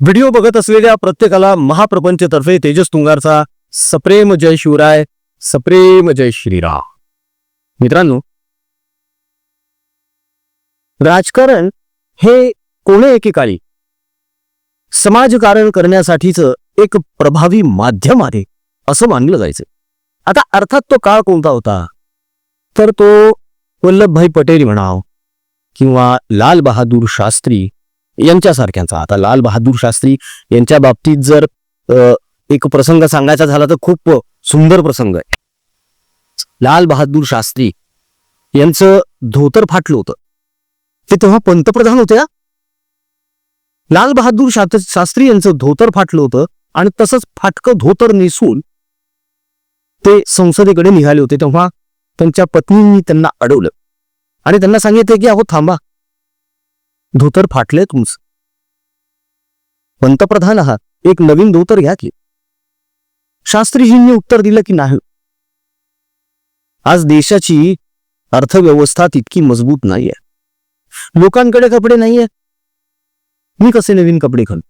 Video बघत असलेल्या प्रत्येकाला महाप्रपंचतर्फे तेजस तुंगारचा सप्रेम जय शिवराय सप्रेम जय श्रीराम. मित्रांनो राजकारण हे कोणे एकेकाळी? समाजकारण करण्यासाठीच एक प्रभावी माध्यम आहे असं मानलं जायचं. आता अर्थात तो काळ कोणता होता? तर तो वल्लभभाई पटेल म्हणाव किंवा लाल बहादूर शास्त्री यांच्यासारख्यांचा. आता लाल बहादूर शास्त्री यांच्या बाबतीत जर एक प्रसंग सांगायचा झाला तर खूप सुंदर प्रसंग आहे. लाल बहादूर शास्त्री यांचं धोतर फाटलं होतं. ते तेव्हा पंतप्रधान होते लाल बहादूर शास्त्री यांचं धोतर फाटलं होतं आणि तसंच फाटकं धोतर नेसून ते संसदेकडे निघाले होते तेव्हा त्यांच्या पत्नींनी त्यांना अडवलं. आणि त्यांना सांगितलं की अहो थांबा. धोतर फाटले तुमचं. पंतप्रधान आहात एक नवीन धोतर घ्या की. शास्त्रीजींनी उत्तर दिलं की नाही. आज देशाची अर्थव्यवस्था तितकी मजबूत नाहीये. लोकांकडे कपडे नाहीये. मी कसे नवीन कपडे घालू?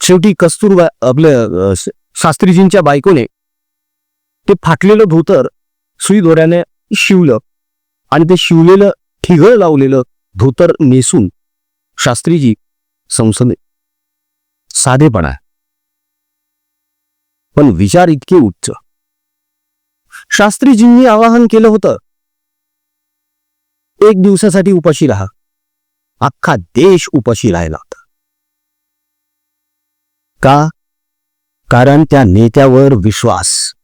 शेवटी कस्तुरबा आपल्या शास्त्रीजींच्या बायकोने ते फाटलेलं धोतर सुई दोऱ्याने शिवलं आणि ते शिवलेलं ठिगळ लावलेलं धोतर नेसून शास्त्रीजी संसदे. साधेपणा. पण विचार इतके उच्च. शास्त्रीजींनी आवाहन केलं होतं. एक दिवसासाठी उपाशी राहा. अख्खा देश उपाशी राहिला होता. का? कारण त्या नेत्यावर विश्वास.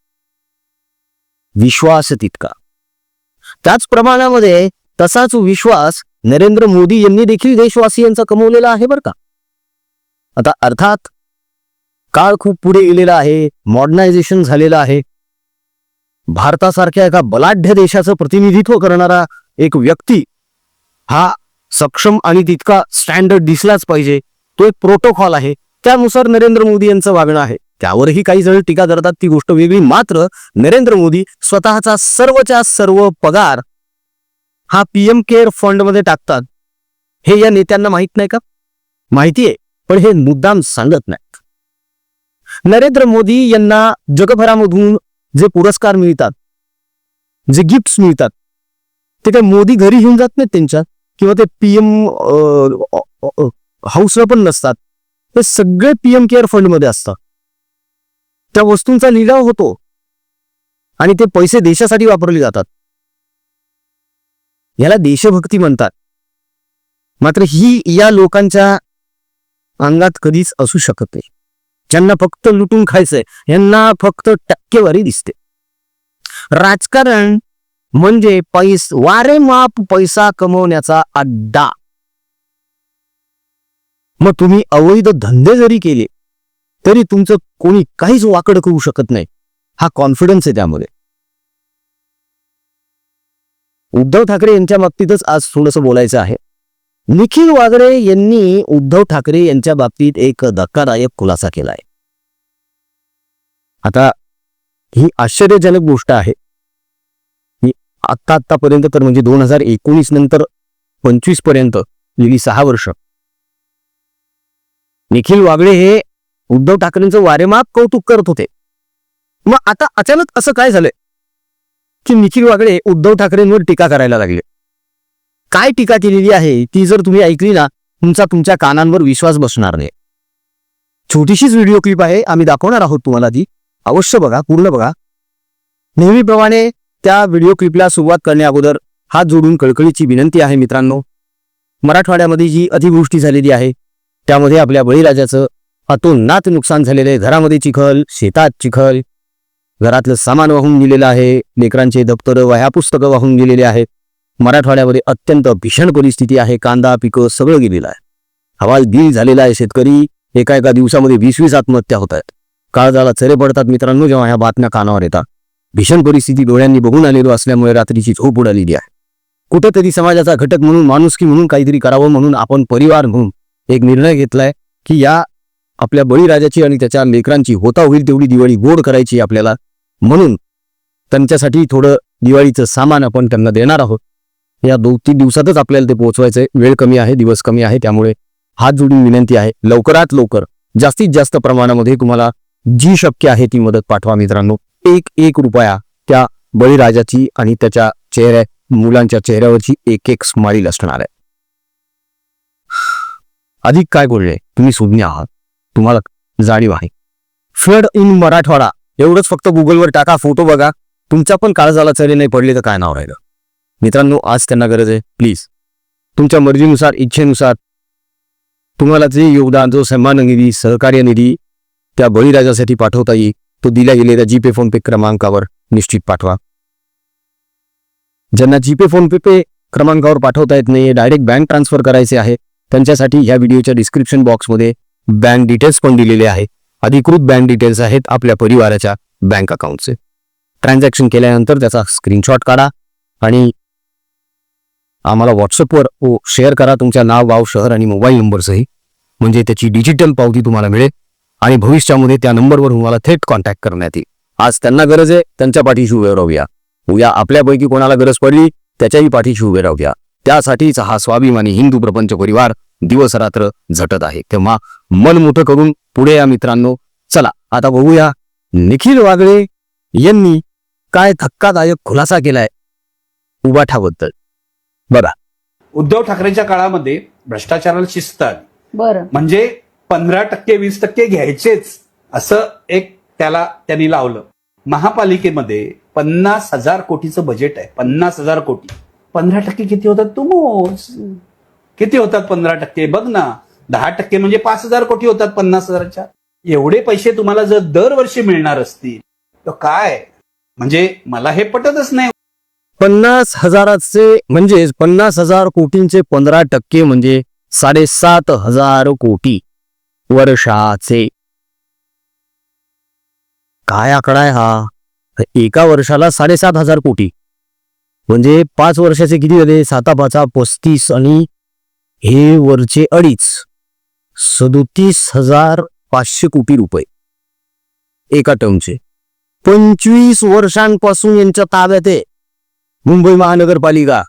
विश्वास तितका. त्याच प्रमाणामध्ये तसाच विश्वास नरेंद्र मोदी यांनी देखील देशवासियांचा कमवलेला आहे बरं का? आता अर्थात काळ खूप पुढे गेलेला आहे मॉडर्नायझेशन झालेलं आहे. भारतासारख्या एका बलाढ्य देशाचं प्रतिनिधित्व करणारा एक व्यक्ती हा सक्षम आणि तितका स्टँडर्ड दिसलाच पाहिजे. तो एक प्रोटोकॉल आहे. त्यानुसार नरेंद्र मोदी यांचं वागणं आहे. त्यावरही काही जण टीका करतात ती गोष्ट वेगळी. मात्र नरेंद्र मोदी स्वतःचा सर्वच्या सर्व पगार हा पीएम केअर फंडमध्ये टाकतात. हे या नेत्यांना माहीत नाही का? माहिती आहे पण हे मुद्दाम सांगत नाहीत. नरेंद्र मोदी यांना जगभरामधून जे पुरस्कार मिळतात जे गिफ्ट्स मिळतात ते काय मोदी घरी घेऊन जात नाहीत त्यांच्या? किंवा ते पीएम हाऊसला पण नसतात. ते सगळे पीएम केअर फंडमध्ये असतात. त्या वस्तूंचा लिलाव होतो. आणि ते पैसे देशासाठी वापरले जातात. याला देशभक्ती म्हणतात. मात्र ही या लोकांच्या अंगात कधीच असू शकत नाही. ज्यांना फक्त लुटून खायचंय यांना फक्त टक्केवारी दिसते. राजकारण म्हणजे पैस वारेमाप पैसा कमवण्याचा अड्डा. मग तुम्ही अवैध धंदे जरी केले तरी तुमचं कोणी काहीच वाकड करू शकत नाही. हा कॉन्फिडन्स आहे त्यामध्ये. उद्धव ठाकरे यांच्या बाबतीतच आज थोडंसं बोलायचं आहे. निखिल वागरे यांनी उद्धव ठाकरे यांच्या बाबतीत एक धक्कादायक खुलासा केलाय. आता ही आश्चर्यजनक गोष्ट आहे. ही आत्ता आत्तापर्यंत तर म्हणजे दोन हजार एकोणीस नंतर पंचवीसपर्यंत गेली सहा वर्ष. निखिल वागळे हे उद्धव ठाकरेंचं वारेमाप कौतुक करत होते. मग आता अचानक असं काय झालंय? की निखिल वागळे उद्धव ठाकरेंवर टीका करायला लागले. काय टीका केलेली आहे ती जर तुम्ही ऐकली ना तुमचा तुमच्या कानांवर विश्वास बसणार नाही. छोटीशीच व्हिडिओ क्लिप आहे आम्ही दाखवणार आहोत तुम्हाला ती. अवश्य बघा पूर्ण बघा. नेहमीप्रमाणे त्या व्हिडिओ क्लिपला सुरुवात करण्या अगोदर हात जोडून कळकळीची विनंती आहे मित्रांनो. मराठवाड्यामध्ये जी अतिवृष्टी झालेली आहे त्यामध्ये आपल्या बळीराजाचं अतोनात नुकसान झालेलं आहे. घरामध्ये चिखल शेतात चिखल घरातलं सामान वाहून गेलेलं आहे लेकरांचे दप्तर वह्या पुस्तकं वाहून गेलेले आहेत. मराठवाड्यामध्ये अत्यंत भीषण परिस्थिती आहे कांदा पिकं सगळं गेलेलं आहे. हवाल दिल झालेला आहे शेतकरी एका एका दिवसामध्ये वीस वीस आत्महत्या होत आहेत. काळजाला चरे पडतात मित्रांनो जेव्हा ह्या बातम्या कानावर येतात. भीषण परिस्थिती डोळ्यांनी बघून आलेलो असल्यामुळे रात्रीची झोप उडालेली आहे. कुठेतरी समाजाचा घटक म्हणून माणुसकी म्हणून काहीतरी करावं म्हणून आपण परिवार म्हणून एक निर्णय घेतलाय की या आपल्या बळीराजाची आणि त्याच्या लेकरांची होता होईल तेवढी दिवाळी गोड करायची आपल्याला. म्हणून त्यांच्यासाठी थोडं दिवाळीचं सामान आपण त्यांना देणार आहोत. या दोन तीन दिवसातच आपल्याला ते पोहोचवायचे वेळ कमी आहे दिवस कमी आहे त्यामुळे हात जोडून विनंती आहे. लवकरात लवकर जास्तीत जास्त प्रमाणामध्ये तुम्हाला जी शक्य आहे ती मदत पाठवा मित्रांनो. एक एक रुपया त्या बळीराजाची आणि त्याच्या चेहऱ्या मुलांच्या चेहऱ्यावरची एक एक स्माईल असणार आहे. अधिक काय बोलले? तुम्ही सुज्ञ आहात. तुम्हाला जाणीव आहे. Flood in Marathwada. एवढंच फक्त गुगलवर टाका फोटो बघा. तुमच्या पण काळजाला चरे नाही पडले तर काय नाव राहिलं? मित्रांनो आज त्यांना गरज आहे. प्लीज तुमच्या मर्जीनुसार इच्छेनुसार तुम्हाला जे योगदान जो सन्मान निधी सहकार्य निधी त्या बळीराजासाठी पाठवता येईल तो दिल्या गेलेल्या जीपे फोन पे क्रमांकावर निश्चित पाठवा. ज्यांना जीपे फोन पे पे क्रमांकावर पाठवता येत नाही डायरेक्ट बँक ट्रान्सफर करायचे आहे त्यांच्यासाठी ह्या व्हिडिओच्या डिस्क्रिप्शन बॉक्समध्ये बँक डिटेल्स पण दिलेले आहे अधिकृत बँक डिटेल्स आहेत आपल्या परिवाराच्या बँक अकाउंटचे. ट्रान्झॅक्शन केल्यानंतर त्याचा स्क्रीनशॉट काढा आणि आम्हाला व्हॉट्सअपवर ओ शेअर करा. तुमच्या नाव गाव शहर आणि मोबाईल नंबरसही. म्हणजे त्याची डिजिटल पावती तुम्हाला मिळेल आणि भविष्यामध्ये त्या नंबरवर तुम्हाला थेट कॉन्टॅक्ट करण्यात येईल. आज त्यांना गरज आहे त्यांच्या पाठीशी उभे राहूया. उद्या आपल्यापैकी कोणाला गरज पडली त्याच्याही पाठीशी उभे राहूया. त्यासाठीच हा स्वाभिमानी हिंदू प्रपंच परिवार दिवस रात्र झटत आहे. तेव्हा मन मोठं करून पुढे या मित्रांनो चला आता बघूया. निखिल वागळे यांनी काय धक्कादायक खुलासा केलाय उबाठाबद्दल उद्धव ठाकरेंच्या काळामध्ये भ्रष्टाचाराला शिस्त आली बरं. म्हणजे पंधरा टक्के वीस टक्के घ्यायचेच असं एक त्याला त्यांनी लावलं. महापालिकेमध्ये पन्नास हजार कोटीचं बजेट आहे. पन्नास हजार कोटी. पंधरा टक्के किती होतात? तू मोज. किती होतात पंधरा टक्के? बघ ना. दहा टक्के म्हणजे पाच हजार कोटी होतात पन्नास हजाराच्या. एवढे पैसे तुम्हाला जर दरवर्षी मिळणार असतील तर काय? म्हणजे मला हे पटतच नाही. पन्नास हजाराचे म्हणजेच पन्नास हजार कोटींचे पंधरा टक्के म्हणजे साडेसात हजार कोटी वर्षाचे. काय आकडा आहे हा? एका वर्षाला साडेसात हजार कोटी. म्हणजे पाच वर्षाचे किती झाले? साता पाचा पस्तीस आणि हे वरचे अडीच. सदोतीस हजार पाचशे कोटी रुपये. एका टर्मचे. पंचवीस वर्षांपासून यांच्या ताब्यात आहे. मुंबई महानगरपालिका.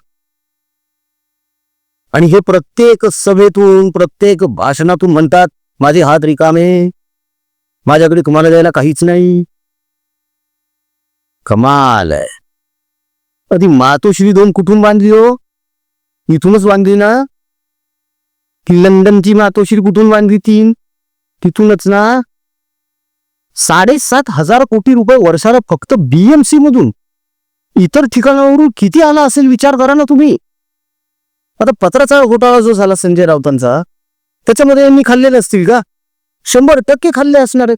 आणि हे प्रत्येक सभेतून प्रत्येक भाषणातून म्हणतात माझे हात रिकामे माझ्याकडे तुम्हाला द्यायला काहीच नाही. कमाल आहे. आधी मातोश्री दोन कुठून बांधली हो? इथूनच बांधली ना? की लंडनची मातोश्री कुठून बांधली तीन? तिथूनच ना. साडेसात हजार कोटी रुपये वर्षाला फक्त बीएमसी मधून. इतर ठिकाणावरून किती आला असेल विचार करा ना तुम्ही. आता पत्राचा घोटाळा जो झाला संजय राऊतांचा त्याच्यामध्ये यांनी खाल्ले नसतील का? शंभर टक्के खाल्ले असणार आहेत.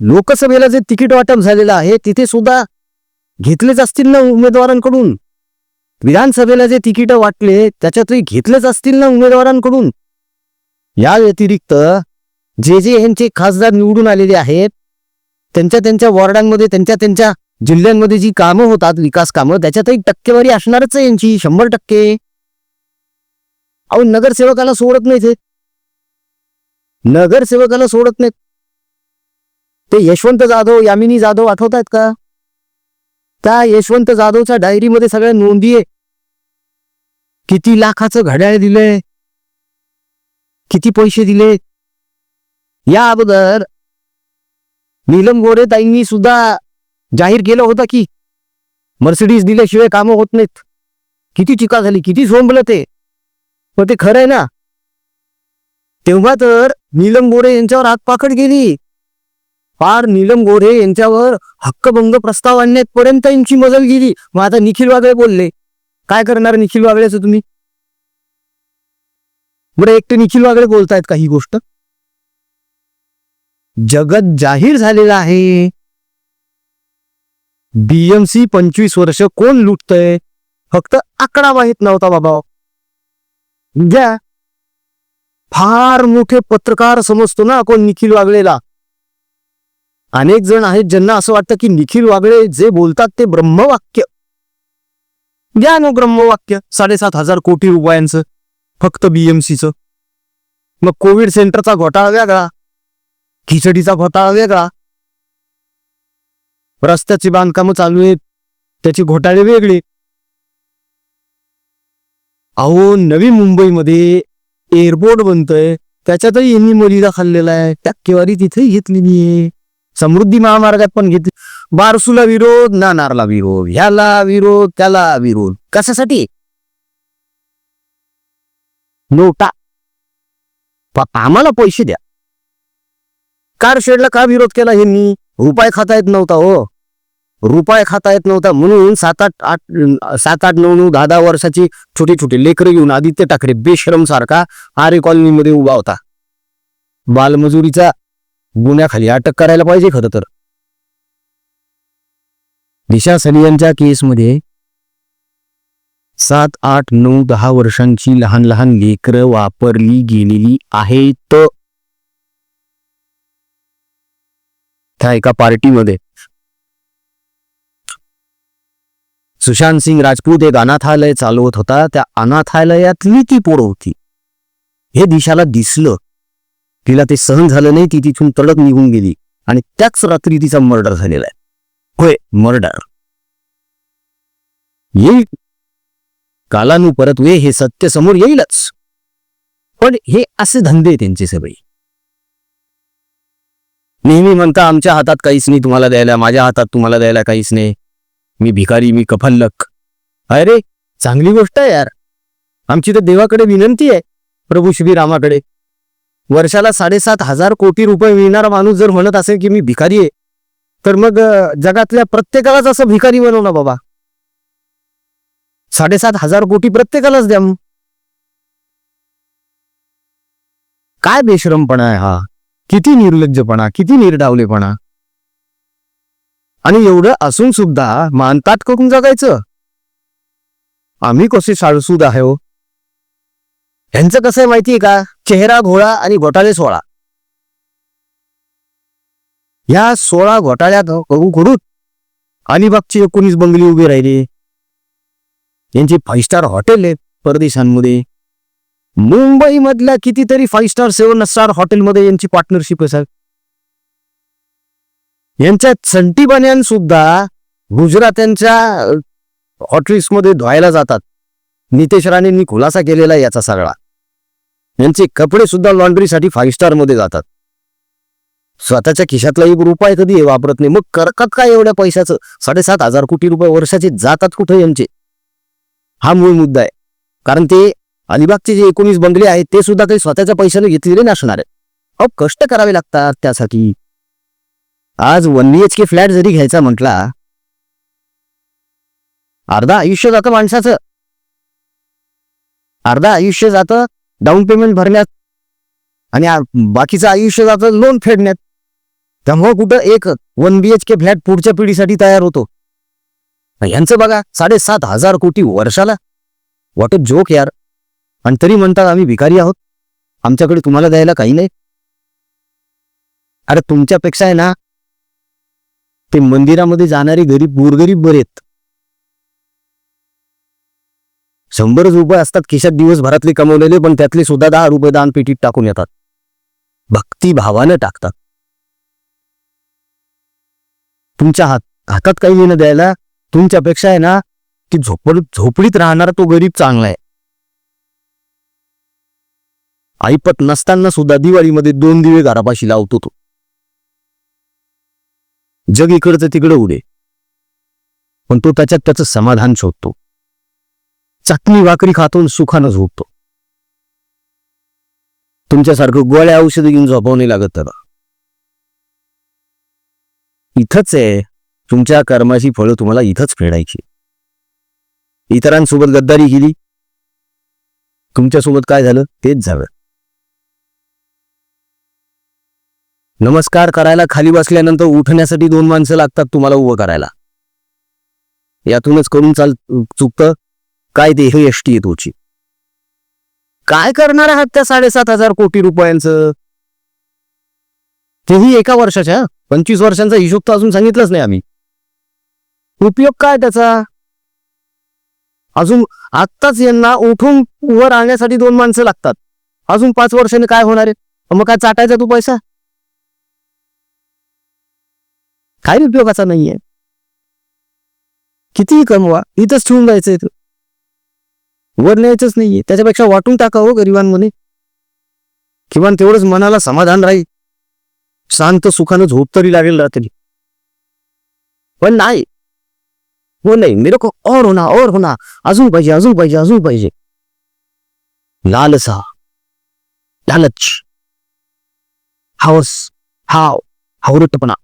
लोकसभेला जे तिकीट वाटप झालेलं आहे तिथे सुद्धा घेतलेच असतील ना उमेदवारांकडून? विधानसभेला जे तिकीट वाटले त्याच्यातही घेतलेच असतील ना उमेदवारांकडून? या व्यतिरिक्त जे जे यांचे खासदार निवडून आलेले आहेत त्यांच्या त्यांच्या वॉर्डांमध्ये त्यांच्या त्यांच्या जिल्ह्यांमध्ये जी कामं होतात विकास कामं त्याच्यातही टक्केवारी असणारच आहे यांची शंभर टक्के. अहो नगरसेवकाला सोडत नाही ते नगरसेवकाला सोडत नाहीत. ते यशवंत जाधव यामिनी जाधव आठवत आहेत का? त्या यशवंत जाधवच्या डायरीमध्ये सगळ्या नोंदी आहे. किती लाखाचं घड्याळ दिलंय? किती पैसे दिले? या अगोदर नीलम गोरे ताईंनी सुद्धा जाहीर केलं होतं की मर्सिडीज दिल्याशिवाय कामं होत नाहीत. किती टीका झाली किती सोंबलं ते? पण ते खरं आहे ना? तेव्हा तर नीलम गोरे यांच्यावर आगपाकड गेली फार नीलम गोरे यांच्यावर हक्कभंग प्रस्ताव आणण्यापर्यंत यांची मजल गेली. मग आता निखिल वागळे बोलले काय करणार निखिल वागळेचं तुम्ही? बरं एकटे निखिल वागळे बोलतायत का ही गोष्ट? जगत जाहीर झालेलं आहे. बीएमसी पंचवीस वर्ष कोण लुटतय? फक्त आकडा माहीत नव्हता बाबा. घ्या फार मोठे पत्रकार समजतो ना कोण निखिल वागळेला. अनेक जण आहेत ज्यांना असं वाटतं की निखिल वागळे जे बोलतात ते ब्रह्मवाक्य. घ्या ना ब्रह्मवाक्य साडेसात हजार कोटी रुपयांचं फक्त बीएमसीचं मग कोविड सेंटरचा घोटाळा वेगळा खिचडीचा घोटाळा वेगळा. रस्त्याची बांधकामं चालू आहेत त्याची घोटाळे वेगळे. अहो नवी मुंबईमध्ये एअरपोर्ट बनतोय त्याच्यातही यांनी मलिदा खाल्लेला आहे टक्केवारी तिथेही घेतलेली आहे समृद्धी महामार्गात पण घेतली. बारसूला विरोध नानारला विरोध ह्याला विरोध त्याला विरोध. कशासाठी? नोटा. आम्हाला पैसे द्या. कार शेडला का विरोध केला ह्यांनी? रुपये खाता येत नव्हता हो. रुपये खाता येत नव्हता म्हणून सात आठ आठ सात आठ नऊ नऊ दहा दहा वर्षाची छोटी छोटी लेकरं घेऊन आदित्य ठाकरे बेश्रम सारखा आरे कॉलनीमध्ये उभा होता. बालमजुरीचा गुन्ह्याखाली अटक करायला पाहिजे खरं तर. दिशा सलियांच्या केसमध्ये सात आठ नऊ दहा वर्षांची लहान लहान लेकरं वापरली गेलेली आहेत. त्या एका पार्टीमध्ये. सुशांत सिंग राजपूत एक अनाथालय चालवत होता. त्या अनाथालयातली ती पोरं होती. हे दिशाला दिसलं. तिला ते सहन झालं नाही ती तिथून तडक निघून गेली. आणि त्याच रात्री तिचा मर्डर झालेला आहे. होय मर्डर. येईल. कालानुपरत वे हे सत्य समोर येईलच. पण हे असे धंदे त्यांचे सगळे. नेहमी म्हणता आमच्या हातात काहीच नाही तुम्हाला द्यायला माझ्या हातात तुम्हाला द्यायला काहीच नाही. मी भिकारी मी कफल्लक अरे चांगली गोष्ट आहे यार. आमची तर देवाकडे विनंती आहे प्रभू श्रीरामाकडे वर्षाला साडेसात हजार कोटी रुपये मिळणारा माणूस जर म्हणत असेल की मी भिकारी आहे तर मग जगातल्या प्रत्येकालाच असं भिकारी बनव ना बाबा. साडेसात हजार कोटी प्रत्येकालाच द्या. मग. काय बेश्रमपणा आहे हा? किती निर्लज्जपणा किती निर्डावलेपणा. आणि एवढं असून सुद्धा मानतात करून जगायचं? आम्ही कसे साळसूद आहे हो? ह्यांचं कसं आहे माहितीये का? चेहरा घोळा आणि घोटाळे सोळा. या सोळा घोटाळ्यात करू अलिबागची एकोणीस बंगली उभी राहिली. यांची फाईव्ह स्टार हॉटेल आहेत परदेशांमध्ये. मुंबईमधल्या कितीतरी फाईव्ह स्टार सेव्हन स्टार हॉटेलमध्ये यांची पार्टनरशिप आहे साहेब. यांच्या संटीबान्यान सुद्धा गुजरात्यांच्या हॉटेल्समध्ये धुवायला जातात. नितेश राणेंनी खुलासा केलेला आहे याचा सगळा. यांचे कपडे सुद्धा लॉन्ड्रीसाठी फाईव्ह स्टारमध्ये जातात. स्वतःच्या खिशातला एक रुपये कधी वापरत नाही. मग करतात काय एवढ्या पैशाचं? साडेसात हजार कोटी रुपये वर्षाचे जातात कुठे यांचे? हा मूळ मुद्दा आहे. कारण ते अलिबागचे जे एकोणीस बंगले आहेत ते सुद्धा काही स्वतःच्या पैशाने घेतलेले नसणार आहेत. अहो कष्ट करावे लागतात त्यासाठी. आज one B H K flat जरी घ्यायचा म्हटला अर्धा आयुष्य जातं माणसाचं. अर्धा आयुष्य जातं डाऊन पेमेंट भरण्यात आणि बाकीचं आयुष्य जातं लोन फेडण्यात. त्यामुळं कुठं एक one B H K flat पुढच्या पिढीसाठी तयार होतो. यांचं बघा साडेसात हजार कोटी वर्षाला. वॉट अ जोक यार. आणि तरी म्हणतात आम्ही भिकारी आहोत. आमच्याकडे तुम्हाला द्यायला काही नाही. अरे तुमच्यापेक्षा आहे ना ते मंदिरामध्ये जाणारे गरीब गोरगरीब बरे आहेत शंभर रुपये असतात खिशात दिवसभरातले कमवलेले पण त्यातले सुद्धा दहा रुपये दान पेटीत टाकून येतात. भक्तीभावानं टाकतात. तुमच्या हात हातात काही येणं द्यायला तुमच्यापेक्षा आहे ना की झोपड झोपडीत राहणारा तो गरीब चांगला आहे. ऐपत नसताना सुद्धा दिवाळीमध्ये दोन दिवे घरापाशी लावतो तो. जग इकडचं तिकडं उडे. पण तो त्याच्यात त्याचं समाधान शोधतो. चटणी भाकरी खातून सुखानं झोपतो. तुमच्यासारखं गोळ्या औषधं घेऊन झोपावं नाही लागत त्याला. इथंच आहे. तुमच्या कर्माची फळं तुम्हाला इथंच फेडायची. इतरांसोबत गद्दारी केली. तुमच्यासोबत काय झालं तेच झालं. नमस्कार करायला खाली बसल्यानंतर उठण्यासाठी दोन माणसं लागतात तुम्हाला उभं करायला. यातूनच करून चाल चुकतं. काय देहयष्टी हे आहे तुझी काय करणार आहात त्या साडेसात हजार कोटी रुपयांचं? तेही एका वर्षाच्या पंचवीस वर्षांचा हिशोब तर अजून सांगितलंच नाही आम्ही. उपयोग काय त्याचा? अजून आत्ताच यांना उठून वर राहण्यासाठी दोन माणसं लागतात. अजून पाच वर्षाने काय होणार आहे? मग काय चाटायचा तू पैसा? काही उपयोगाचा नाहीये. कितीही कमवा इथंच ठेवून जायचंय वर न्यायचंच नाहीये. त्याच्यापेक्षा वाटून टाकावं हो गरिबांमध्ये. किमान तेवढंच मनाला समाधान राहील. शांत सुखानं झोप तरी लागेल रात्री. पण नाही. हो नाही मेरे को और होना और होना अजून पाहिजे अजून पाहिजे अजून पाहिजे. लालसा. लालच. हावस. हाव. हावरटपणा.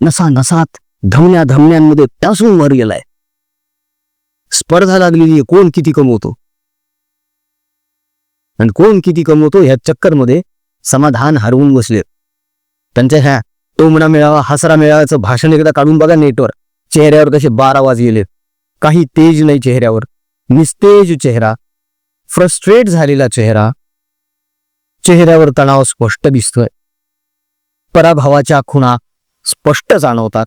नसा नसात धमन्या धमन्यांमध्ये टासून वर गेलाय स्पर्धा लागलेली आहे कोण किती कमवतो? आणि कोण किती कमवतो? ह्या चक्करमध्ये समाधान हरवून बसले. त्यांच्या ह्या टोमणा मेळावा हसरा मेळाव्याचं भाषण एकदा काढून बघा नेटवर. चेहऱ्यावर कसे बारा आवाज गेले. काही तेज नाही चेहऱ्यावर. निस्तेज चेहरा. फ्रस्ट्रेट झालेला चेहरा. चेहऱ्यावर तणाव स्पष्ट दिसतोय. पराभवाच्या खुणा स्पष्ट जाणवतात.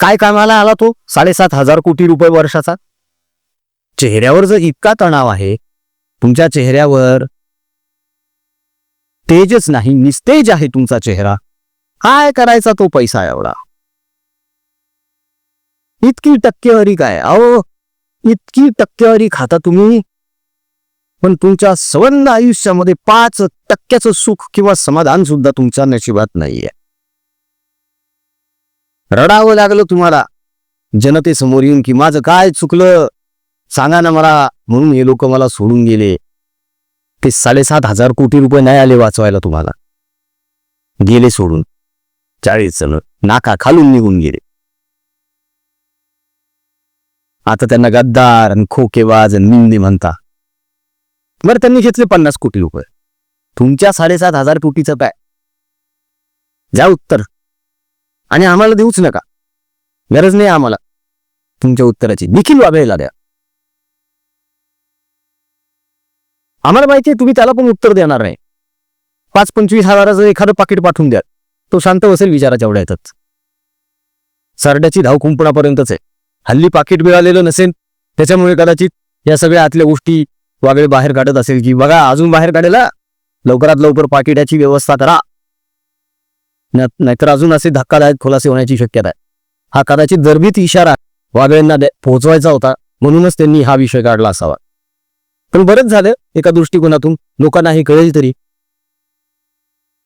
काय कामाला आला तो? साडेसात हजार कोटी रुपये वर्षाचा. चेहऱ्यावर जर इतका तणाव आहे तुमच्या चेहऱ्यावर तेजच नाही निस्तेज आहे तुमचा चेहरा. काय करायचा तो पैसा एवढा? इतकी टक्केवारी काय? अहो इतकी टक्केवारी खाता तुम्ही? पण तुमच्या संबंध आयुष्यामध्ये पाच टक्क्याचं सुख किंवा समाधान सुद्धा तुमच्या नशिबात नाहीये. रडावं लागलं तुम्हाला. जनतेसमोर येऊन की माझं काय चुकलं? सांगा ना मला. म्हणून हे लोक मला सोडून गेले. ते साडेसात हजार कोटी रुपये नाही आले वाचवायला तुम्हाला. गेले सोडून. चाळीस जण नाका खालून निघून गेले. आता त्यांना गद्दार आणि खोकेबाज आणि निंदे म्हणता. बरं त्यांनी घेतले पन्नास कोटी रुपये. तुमच्या साडेसात हजार कोटीचं काय? जा उत्तर. आणि आम्हाला देऊच नका. गरज नाही आम्हाला तुमच्या उत्तराची. देखील वागायला द्या. आम्हाला माहिती आहे तुम्ही त्याला पण उत्तर देणार नाही. पाच पंचवीस हजाराचं एखादं पाकिट पाठवून द्या तो शांत बसेल विचाराच्या एवढ्या येतात. सरड्याची धाव कुंपणापर्यंतच आहे. हल्ली पाकिट मिळालेलं नसेल त्याच्यामुळे कदाचित या सगळ्या आतल्या गोष्टी वागळे बाहेर काढत असेल की बघा अजून बाहेर काढेला लवकरात लवकर पाकिटाची व्यवस्था करा. नाहीतर अजून असे धक्कादायक खुलासे होण्याची शक्यता आहे. हा कदाचित गर्भित इशारा वागळेंना पोहोचवायचा होता म्हणूनच त्यांनी हा विषय काढला असावा. पण बरंच झालं एका दृष्टिकोनातून लोकांना हे कळेल तरी.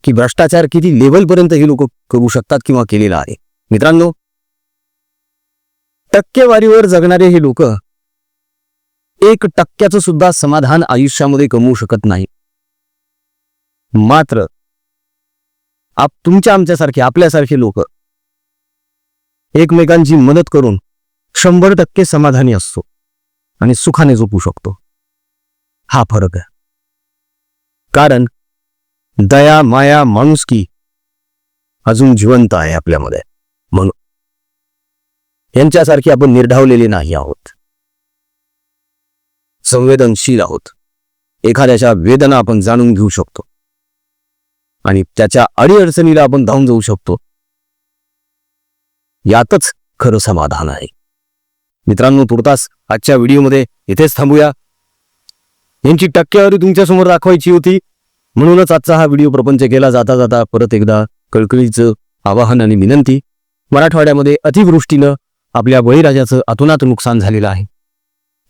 की भ्रष्टाचार किती लेवलपर्यंत हे लोक करू शकतात किंवा केलेला आहे. मित्रांनो टक्केवारीवर जगणारे हे लोक एक टक्क्याचं सुद्धा समाधान आयुष्यामध्ये कमवू शकत नाही मात्र आप तुमच्या आमच्यासारखे आपल्यासारखे लोक एकमेकांची मदत करून शंभर टक्के समाधानी असतो आणि सुखाने झोपू शकतो. हा फरक आहे. कारण दया माया माणुसकी अजून जिवंत आहे आपल्यामध्ये. म्हणून यांच्यासारखी आपण निर्धावलेले नाही आहोत. संवेदनशील आहोत. एखाद्याच्या वेदना आपण जाणून घेऊ शकतो. आणि त्याच्या अडीअडचणीला आपण धावून जाऊ शकतो. यातच खरं समाधान आहे. मित्रांनो तुर्तास आजच्या व्हिडिओमध्ये इथेच थांबूया. यांची टक्केवारी तुमच्यासमोर दाखवायची होती. म्हणूनच आजचा हा व्हिडिओ प्रपंच केला जाता जाता परत एकदा कळकळीचं आवाहन आणि विनंती. मराठवाड्यामध्ये अतिवृष्टीनं आपल्या बळीराजाचं अतोनात नुकसान झालेलं आहे.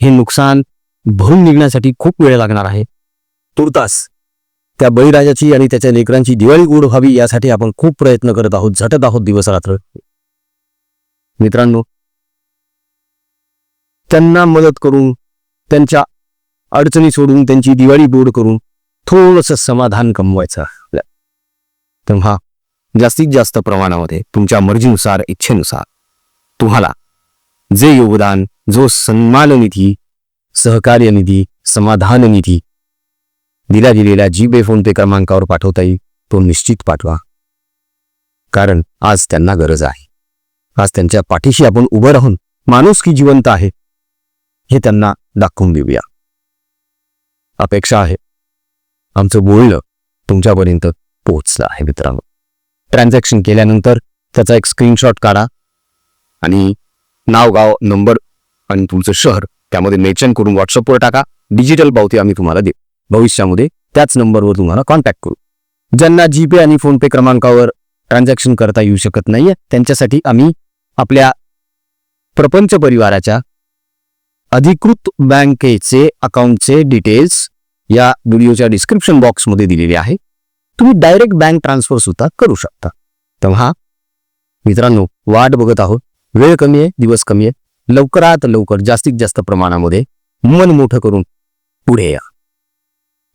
हे नुकसान भरून निघण्यासाठी खूप वेळ लागणार आहे. तुर्तास त्या बळीराजाची आणि त्याच्या लेकरांची दिवाळी गोड व्हावी यासाठी आपण खूप प्रयत्न करत आहोत झटत आहोत दिवस रात्र मित्रांनो त्यांना मदत करून त्यांच्या अडचणी सोडून त्यांची दिवाळी गोड करून थोडस समाधान कमवायचं तेव्हा जास्तीत जास्त प्रमाणामध्ये तुमच्या मर्जीनुसार इच्छेनुसार तुम्हाला जे योगदान जो सन्मान निधी सहकार्य निधी समाधान निधी दिल्या दिलेल्या जी पे फोन पे क्रमांकावर पाठवता येईल तो निश्चित पाठवा. कारण आज त्यांना गरज आहे. आज त्यांच्या पाठीशी आपण उभं राहून माणूस की जिवंत आहे हे त्यांना दाखवून देऊया. अपेक्षा आहे. आमचं बोलणं तुमच्यापर्यंत पोहोचलं आहे मित्रांनो. ट्रान्झॅक्शन केल्यानंतर त्याचा एक स्क्रीनशॉट काढा आणि नाव गाव नंबर आणि तुमचं शहर त्यामध्ये मेन्शन करून व्हॉट्सअपवर टाका. डिजिटल पावती आम्ही तुम्हाला देऊ. भविष्यामध्ये त्याच नंबरवर तुम्हाला कॉन्टॅक्ट करू. ज्यांना जीपे आणि फोनपे क्रमांकावर ट्रान्झॅक्शन करता येऊ शकत नाहीये त्यांच्यासाठी आम्ही आपल्या प्रपंच परिवाराच्या अधिकृत बँकेचे अकाउंटचे डिटेल्स या व्हिडिओच्या डिस्क्रिप्शन बॉक्समध्ये दिलेले आहे. तुम्ही डायरेक्ट बँक ट्रान्सफर सुद्धा करू शकता. तेव्हा मित्रांनो वाट बघत आहोत. वेळ कमी आहे दिवस कमी आहे. लवकरात लवकर जास्तीत जास्त प्रमाणामध्ये मन मोठं करून पुढे या.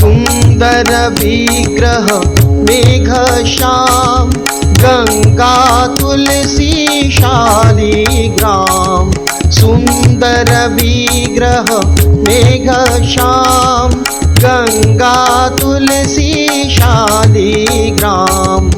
सुन्दर विग्रह मेघ श्याम गङ्गा तुलसी शालिग्राम सुन्दर विग्रह मेघ श्याम गङ्गा तुलसी शालिग्राम